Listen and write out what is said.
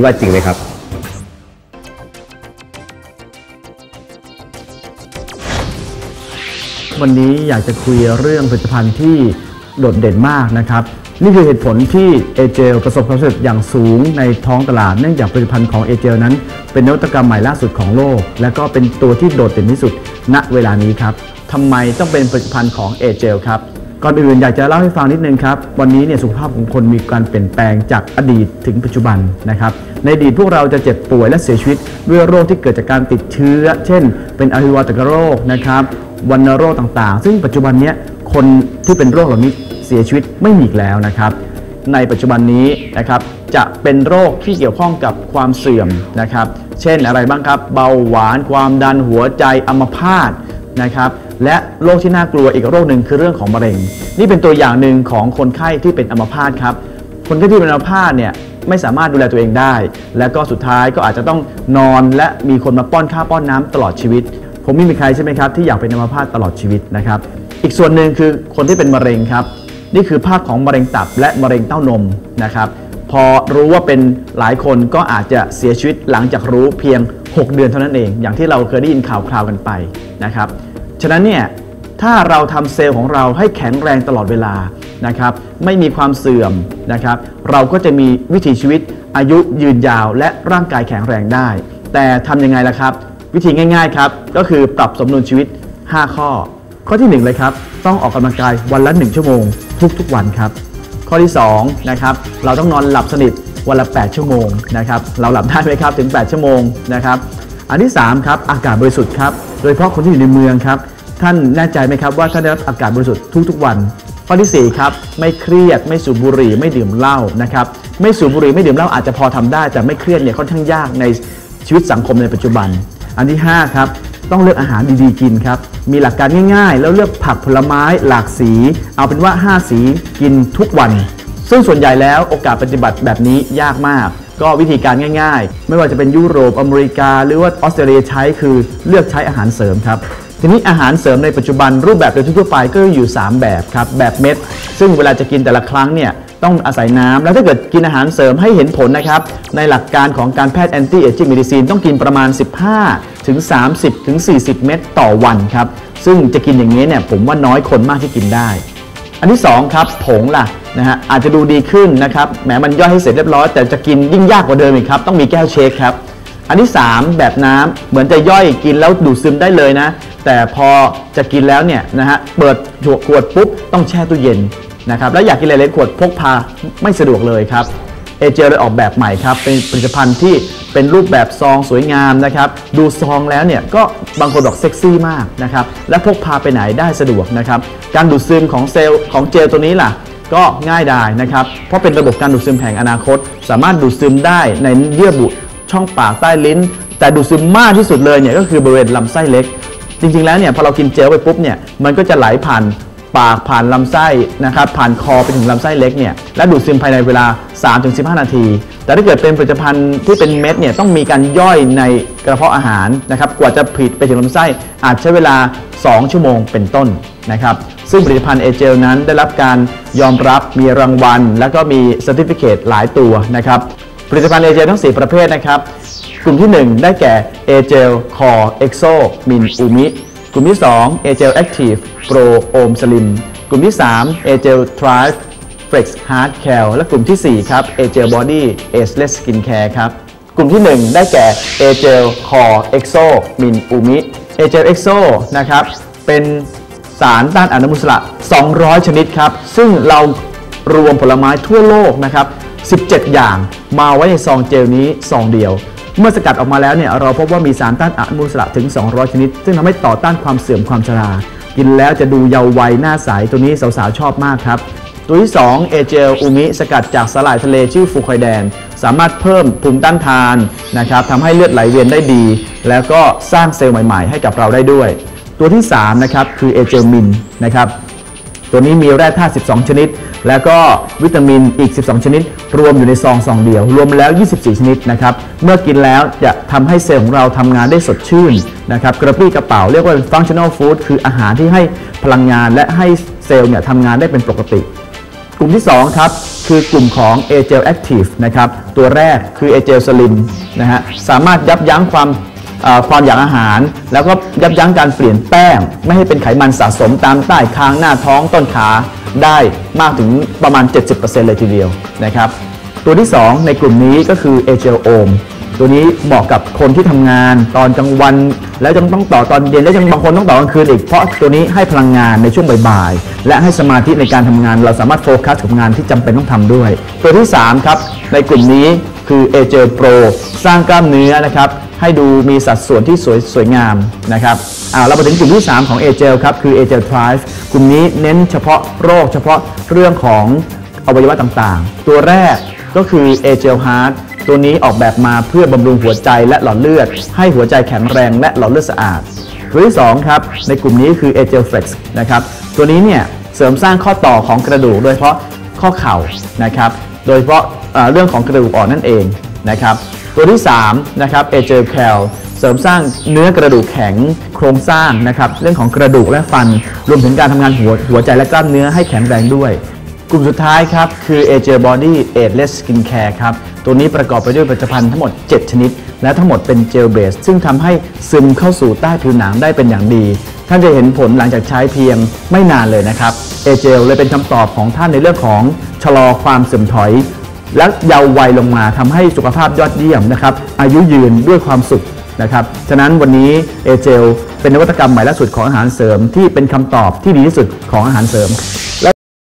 ดว่าจริงไหมครับ วันนี้อยากจะคุยเรื่องผลิตภัณฑ์ที่โดดเด่นมากนะครับ นี่คือเหตุผลที่เอเจลประสบความสำเร็จอย่างสูงในท้องตลาดเนื่องจากผลิตภัณฑ์ของเอเจลนั้น เป็นนวัตกรรมใหม่ล่าสุดของโลก และก็เป็นตัวที่โดดเด่นที่สุดณเวลานี้ครับทำไมต้องเป็นผลิตภัณฑ์ของเอเจลครับ ก่อนอื่นอยากจะเล่าให้ฟังนิดนึงครับ วันนี้เนี่ยสุขภาพของคนมีการเปลี่ยนแปลงจากอดีตถึงปัจจุบันนะครับในอดีตพวกเราจะเจ็บป่วยและเสียชีวิตด้วยโรคที่เกิดจากการติดเชื้อ เช่น เป็นอหิวาตกโรคนะครับวัณโรคต่างๆ ซึ่งปัจจุบันนี้คนที่เป็นโรคเหล่านี้เสียชีวิตไม่มีอีกแล้วนะครับในปัจจุบันนี้นะครับจะเป็นโรคที่เกี่ยวข้องกับความเสื่อมนะครับ เช่นอะไรบ้างครับ เบาหวาน ความดันหัวใจอัมพาตนะครับ และโรคที่น่ากลัวอีกโรคหนึ่งคือเรื่องของมะเร็ง นี่เป็นตัวอย่างหนึ่งของคนไข้ที่เป็นอัมพาตครับ คนไข้ที่เป็นอัมพาตเนี่ยไม่สามารถดูแลตัวเองได้ และก็สุดท้ายก็อาจจะต้องนอนและมีคนมาป้อนข้าวป้อนน้ำตลอดชีวิต ผมไม่มีใครใช่ไหมครับที่อยากเป็นอัมพาตตลอดชีวิตนะครับ อีกส่วนหนึ่งคือคนที่เป็นมะเร็งครับ นี่คือภาพของมะเร็งตับและมะเร็งเต้านมนะครับ พอรู้ว่าเป็นหลายคนก็อาจจะเสียชีวิตหลังจากรู้เพียง 6 เดือนเท่านั้นเอง อย่างที่เราเคยได้ยินข่าวคราวกันไปนะครับ ฉะนั้นเนี่ยถ้าเราทำเซลล์ของเราให้แข็งแรงตลอดเวลานะครับไม่มีความเสื่อมนะครับ เราก็จะมีวิถีชีวิตอายุยืนยาวและร่างกายแข็งแรงได้ แต่ทำยังไงล่ะครับ วิธีง่ายๆครับก็คือปรับสมดุลชีวิต 5 ข้อ ข้อที่ 1 เลยครับ ต้องออกกำลังกายวันละ 1 ชั่วโมง ทุกๆวันครับ ข้อที่2นะครับเราต้องนอนหลับสนิทวันละ 8 ชั่วโมงนะครับเราหลับได้ไหมครับถึง 8 ชั่วโมงนะครับ อันที่3ครับอากาศบริสุทธิ์ครับโดยเฉพาะคนที่อยู่ในเมืองครับท่านแน่ใจไหมครับว่าท่านได้รับอากาศบริสุทธิ์ทุกๆวันข้อที่4ครับไม่เครียดไม่สูบบุหรี่ไม่ดื่มเหล้านะครับไม่สูบบุหรี่ไม่ดื่มเหล้าอาจจะพอทำได้ แต่ไม่เครียดเนี่ยค่อนข้างยากในชีวิตสังคมในปัจจุบัน อันที่5ครับต้องเลือกอาหารดีๆกินครับมีหลักการง่ายๆ แล้วเลือกผักผลไม้หลากสี เอาเป็นว่า 5 สีกินทุกวัน ซึ่งส่วนใหญ่แล้วโอกาสปฏิบัติแบบนี้ยากมาก ก็วิธีการง่ายๆ ไม่ว่าจะเป็นยุโรปอเมริกา หรือว่าออสเตรเลียใช้คือเลือกใช้อาหารเสริมครับทีนี้อาหารเสริมในปัจจุบันรูปแบบโดยทั่วไปก็อยู่ 3 แบบครับแบบเม็ด ซึ่งเวลาจะกินแต่ละครั้งเนี่ยต้องอาศัยน้ำแล้วถ้าเกิดกินอาหารเสริมให้เห็นผลนะครับ ในหลักการของการแพทย์ anti aging medicine ต้องกินประมาณ 15 ถึง 30 ถึง 40 เม็ดต่อวันครับ ซึ่งจะกินอย่างนี้เนี่ยผมว่าน้อยคนมากที่กินได้ อันที่ 2 ครับ ผงล่ะ นะฮะอาจจะดูดีขึ้นนะครับแหมมันย่อยให้เสร็จเรียบร้อย แต่จะกินยิ่งยากกว่าเดิมอีกครับ ต้องมีแก้วเชคครับ อันที่ 3 แบบน้ำเหมือนจะย่อยกินแล้วดูดซึมได้เลยนะ แต่พอจะกินแล้วเนี่ยนะฮะเปิดขวดปุ๊บต้องแช่ตู้เย็นนะครับแล้วอยากกินอะไรเล็กขวดพกพาไม่สะดวกเลยครับเอเจลเลยออกแบบใหม่ครับ เป็นผลิตภัณฑ์ที่เป็นรูปแบบซองสวยงามนะครับ ดูซองแล้วเนี่ยก็บางคนบอกเซ็กซี่มากนะครับ และพกพาไปไหนได้สะดวกนะครับ การดูดซึมของเซลล์ของเจลตัวนี้ล่ะ ก็ง่ายดายนะครับ เพราะเป็นระบบการดูดซึมแห่งอนาคต สามารถดูดซึมได้ในเยื่อบุช่องปากใต้ลิ้น แต่ดูดซึมมากที่สุดเลยเนี่ยก็คือบริเวณลำไส้เล็ก จริง ๆ แล้วเนี่ยพอเรากินเจลไปปุ๊บเนี่ยมันก็จะไหลผ่านปากผ่านลำไส้นะครับผ่านคอไปถึงลำไส้เล็กเนี่ยและดูดซึมภายในเวลา 3-15 นาที แต่ถ้าเกิดเป็นผลิตภัณฑ์ที่เป็นเม็ดเนี่ยต้องมีการย่อยในกระเพาะอาหารนะครับกว่าจะผลิตไปถึงลำไส้อาจใช้เวลา 2 ชั่วโมงเป็นต้นนะครับซึ่งผลิตภัณฑ์เอเจลนั้นได้รับการยอมรับมีรางวัล และก็มี c e r t i f i c a t e หลายตัวนะครับผลิตภัณฑ์เอเจลทั้ง 4 ประเภทนะครับกลุ่มที่ 1 ได้แก่ a g e l Core Exo Min Umi กลุ่มที่2 a g e l Active Pro Om Slim กลุ่มที่3 a g e l Thrive Flex Hard Cal และกลุ่มที่ 4 ครับ a g e l Body Ageless Skin Care ครับ กลุ่มที่ 1 ได้แก่ a g e l Core Exo Min Umi a g e l Exo นะครับ เป็นสารต้านอนุมูลอิสระ 200 ชนิดครับ ซึ่งเรารวมผลไม้ทั่วโลกนะครับ 17 อย่างมาไว้ในซองเจลนี้ซองเดียว เมื่อสกัดออกมาแล้วเนี่ยเราพบว่ามีสารต้านอนุมูลอิสระถึง 200 ชนิด ซึ่งทำให้ต่อต้านความเสื่อมความชรากินแล้วจะดูเยาว์วัยหน้าใสตัวนี้สาวๆชอบมากครับ ตัวที่ 2 เอเจลอูมิสกัดจากสลายทะเลชื่อฟูคอยแดน สามารถเพิ่มภูมิต้านทานนะครับทำให้เลือดไหลเวียนได้ดี แล้วก็สร้างเซลล์ใหม่ๆ ให้กับเราได้ด้วย ตัวที่ 3 นะครับ คือเอเจลมินนะครับตัวนี้มีแร่ธาตุ 12 ชนิด แล้วก็วิตามินอีก 12 ชนิด รวมอยู่ในซองซองเดียว รวมแล้ว 24 ชนิดนะครับ เมื่อกินแล้วจะทำให้เซลล์ของเราทำงานได้สดชื่นนะครับ กระปี้กระเป๋าเรียกว่า functional food คืออาหารที่ให้พลังงานและให้เซลล์เนี่ยทำงานได้เป็นปกติ กลุ่มที่2ครับคือกลุ่มของ a g e l Active นะครับตัวแรกคือ a g e l Slim นะฮะสามารถยับยั้งความเอ่อความอยากอาหาร แล้วก็ยับยั้งการเปลี่ยนแป้ง ไม่ให้เป็นไขมันสะสมตามใต้คางหน้าท้องต้นขาได้มากถึงประมาณ 70%เลยทีเดียวนะครับตัวที่ 2 ในกลุ่มนี้ก็คือ a g e l o m ตัวนี้เหมาะกับคนที่ทำงานตอนกลางวัน แล้วยังต้องต่อตอนเย็นแล้วยังบางคนต้องต่อกลางคืนอีกเพราะตัวนี้ให้พลังงานในช่วงบ่ายๆและให้สมาธิในการทำงาน เราสามารถโฟกัสกับงานที่จำเป็นต้องทำด้วย ตัวที่3ครับในกลุ่มนี้คือ a g e l Pro สร้างกล้ามเนื้อนะครับให้ดูมีสัดส่วนที่สวยสวยงามนะครับอ่าเรามาถึงกลุ่มที่ 3 ของ a g e l ครับคือ a g e l Thrive กลุ่มนี้เน้นเฉพาะโรคเฉพาะเรื่องของ อวัยวะต่างๆ ตัวแรกก็คือ a g e l Heart ตัวนี้ออกแบบมาเพื่อบำรุงหัวใจและหลอดเลือด ให้หัวใจแข็งแรงและหลอดเลือดสะอาด ตัวที่2ครับในกลุ่มนี้คือ a g e l Flex นะครับตัวนี้เนี่ยเสริมสร้างข้อต่อของกระดูกโดยเฉพาะข้อเข่านะครับโดยเฉพาะเรื่องของกระดูกอ่อนนั่นเองนะครับตัวที่3นะครับ a g e l Cal เสริมสร้างเนื้อกระดูกแข็งโครงสร้างนะครับเรื่องของกระดูกและฟัน รวมถึงการทำงานหัวหัวใจและกล้ามเนื้อให้แข็งแรงด้วย กลุ่มสุดท้ายครับ คือ a j Body Ageless Skin Care ครับ ตัวนี้ประกอบไปด้วยผลิตภัณฑ์ทั้งหมด 7 ชนิด และทั้งหมดเป็นเจลเบส ซึ่งทำให้ซึมเข้าสู่ใต้ผิวหนังได้เป็นอย่างดี ท่านจะเห็นผลหลังจากใช้เพียงไม่นานเลยนะครับเอเจลเลยเป็นคำตอบของท่านในเรื่องของชะลอความเสื่อมถอย และเยาว์วัยลงมาทำให้สุขภาพยอดเยี่ยมนะครับอายุยืนด้วยความสุขนะครับฉะนั้นวันนี้เอเจลเป็นนวัตกรรมใหม่ล่าสุดของอาหารเสริมที่เป็นคำตอบที่ดีที่สุดของอาหารเสริม